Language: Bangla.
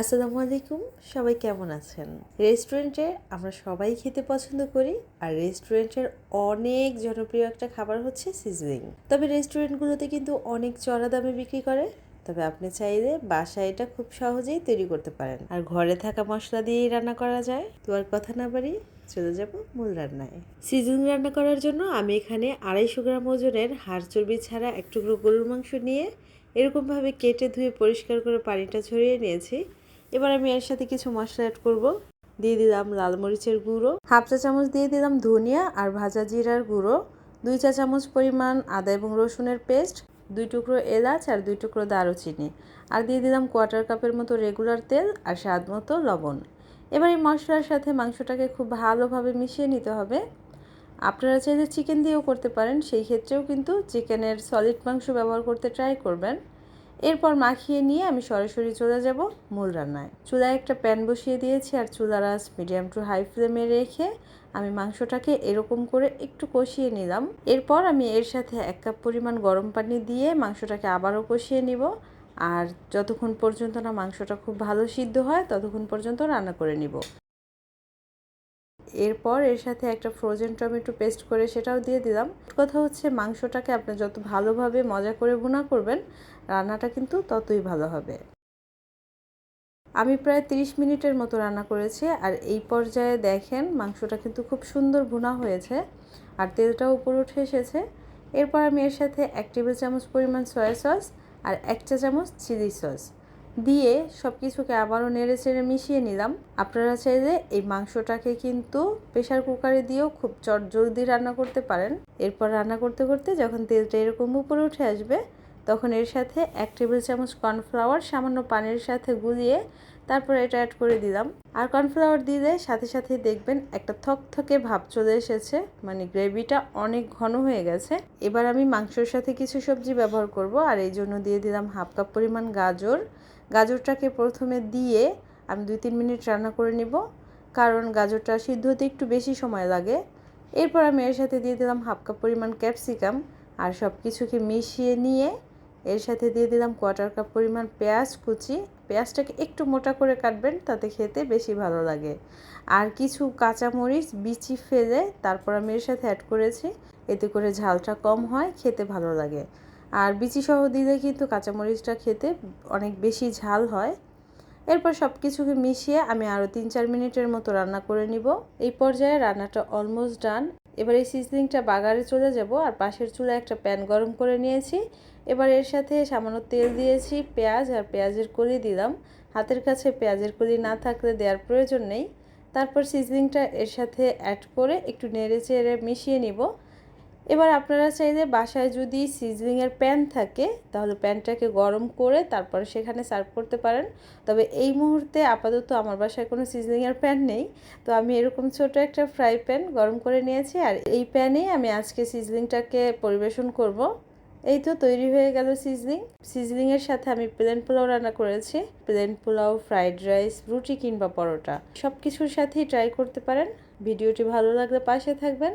আসসালামু আলাইকুম, সবাই কেমন আছেন? রেস্টুরেন্টে আমরা সবাই খেতে পছন্দ করি আর রেস্টুরেন্টের অনেক জনপ্রিয় একটা খাবার হচ্ছে সিজলিং তবে রেস্টুরেন্টগুলোতে কিন্তু অনেক চড়া দামে বিক্রি করে, তবে আপনি চাইলে বাসায় এটা খুব সহজেই তৈরি করতে পারেন। আর ঘরে থাকা মশলা দিয়েই রান্না করা যায়। তো আর কথা না বাড়ি, চলে যাব মূল রান্নায়। সিজলিং রান্না করার জন্য আমি এখানে আড়াইশো গ্রাম ওজনের হাড় চর্বি ছাড়া এক টুকরো গরুর মাংস নিয়ে এরকমভাবে কেটে ধুয়ে পরিষ্কার করে পানিটা ছড়িয়ে নিয়েছি। এবার আমি এর সাথে কিছু মশলা অ্যাড করব। দিয়ে দিলাম লাল মরিচের গুঁড়ো, হাফ চা চামচ দিয়ে দিলাম ধনিয়া আর ভাজা জিরার গুঁড়ো, দুই চা চামচ পরিমাণ আদা এবং রসুনের পেস্ট, দুই টুকরো এলাচ আর দুই টুকরো দারুচিনি। আর দিয়ে দিলাম কোয়ার্টার কাপের মতো রেগুলার তেল আর স্বাদ মতো লবণ। এবার এই মশলার সাথে মাংসটাকে খুব ভালোভাবে মিশিয়ে নিতে হবে। আপনারা চাইলে চিকেন দিয়েও করতে পারেন, সেই ক্ষেত্রেও কিন্তু চিকেনের সলিড মাংস ব্যবহার করতে ট্রাই করবেন। এরপর মাখিয়ে নিয়ে আমি সরাসরি চলে যাব মূল রান্নায়। চুলায় একটা প্যান বসিয়ে দিয়েছি আর চুলার আঁচ মিডিয়াম টু হাই ফ্লেমে রেখে আমি মাংসটাকে এরকম করে একটু কষিয়ে নিলাম। এরপর আমি এর সাথে এক কাপ পরিমাণ গরম পানি দিয়ে মাংসটাকে আবারও কষিয়ে নিব। আর যতক্ষণ পর্যন্ত না মাংসটা খুব ভালো সিদ্ধ হয়, ততক্ষণ পর্যন্ত রান্না করে নিব। এরপর এর সাথে একটা ফ্রোজেন টমেটো পেস্ট করে সেটাও দিয়ে দিলাম। কথা হচ্ছে মাংসটাকে আপনি যত ভালোভাবে মজা করে ভুনা করবেন, রান্নাটা কিন্তু ততই ভালো হবে। আমি প্রায় 30 মিনিটের মতো রান্না করেছি আর এই পর্যায়ে দেখেন মাংসটা কিন্তু খুব সুন্দর ভুনা হয়েছে আর তেলটাও উপরে উঠে এসেছে। এরপর আমি এর সাথে এক টেবিল চামচ পরিমাণ সয়া সস আর এক চা চামচ চিলি সস দিয়ে সব কিছুকে আবারও নেড়ে চেড়ে মিশিয়ে নিলাম। আপনারা চাইলে এই মাংসটাকে কিন্তু প্রেশার কুকারে দিয়েও খুব চট জলদি রান্না করতে পারেন। এরপর রান্না করতে করতে যখন তেলটা এরকম উপরে উঠে আসবে তখন এর সাথে এক টেবিল চামচ কর্নফ্লাওয়ার, সামান্য পানির সাথে গুলিয়ে তারপর এটা অ্যাড করে দিলাম। আর কর্নফ্লাওয়ার দিলে সাথে সাথে দেখবেন একটা থকথকে ভাব চলে এসেছে মানে গ্রেভিটা অনেক ঘন হয়ে গেছে। এবার আমি মাংসর সাথে কিছু সবজি ব্যবহার করব, আর এই জন্য দিয়ে দিলাম হাফ কাপ পরিমাণ গাজর। গাজরটাকে প্রথমে দিয়ে আমি দুই তিন মিনিট রান্না করে নিব, কারণ গাজরটা সিদ্ধ হতে একটু বেশি সময় লাগে। এরপর আমি এর সাথে দিয়ে দিলাম হাফ কাপ পরিমাণ ক্যাপসিকাম, আর সব কিছুকে মিশিয়ে নিয়ে এর সাথে দিয়ে দিলাম কোয়ার্টার কাপ পরিমাণ পেঁয়াজ কুচি। পেঁয়াজটাকে একটু মোটা করে কাটবেন, তাতে খেতে বেশি ভালো লাগে। আর কিছু কাঁচামরিচ, বিচি ফেলে তারপর আমি এর সাথে অ্যাড করেছি, এতে করে ঝালটা কম হয়, খেতে ভালো লাগে। আর বিচি সহ দিলে কিন্তু কাঁচামরিচটা খেতে অনেক বেশি ঝাল হয়। এরপর সব কিছুকে মিশিয়ে আমি আরও তিন চার মিনিটের মতো রান্না করে নিব। এই পর্যায়ে রান্নাটা অলমোস্ট ডান এবার এই সিজনিংটা বাগারে চলে যাব আর পাশের চুলে একটা প্যান গরম করে নিয়েছি। এবার এর সাথে সামান্য তেল দিয়েছি, পেঁয়াজ আর পেঁয়াজের কলি দিলাম। হাতের কাছে পেঁয়াজের কলি না থাকলে দেওয়ার প্রয়োজন নেই। তারপর সিজনিংটা এর সাথে অ্যাড করে একটু নেড়ে চেড়ে মিশিয়ে নিব। এবার আপনারা চাইলে বাসায় যদি সিজলিংয়ের প্যান থাকে, তাহলে প্যানটাকে গরম করে তারপরে সেখানে সার্ভ করতে পারেন। তবে এই মুহূর্তে আপাতত আমার বাসায় কোনো সিজলিংয়ের প্যান নেই। তো আমি এরকম ছোট একটা ফ্রাই প্যান গরম করে নিয়েছি আর এই প্যানেই আমি আজকে সিজলিংটাকে পরিবেশন করব। এই তো তৈরি হয়ে গেল সিজলিং সিজলিংয়ের সাথে আমি প্লেন পোলাও রান্না করেছি। প্লেন পোলাও, ফ্রাইড রাইস, রুটি কিংবা পরোটা। সব কিছুর সাথেই ট্রাই করতে পারেন। ভিডিওটি ভালো লাগলে পাশে থাকবেন।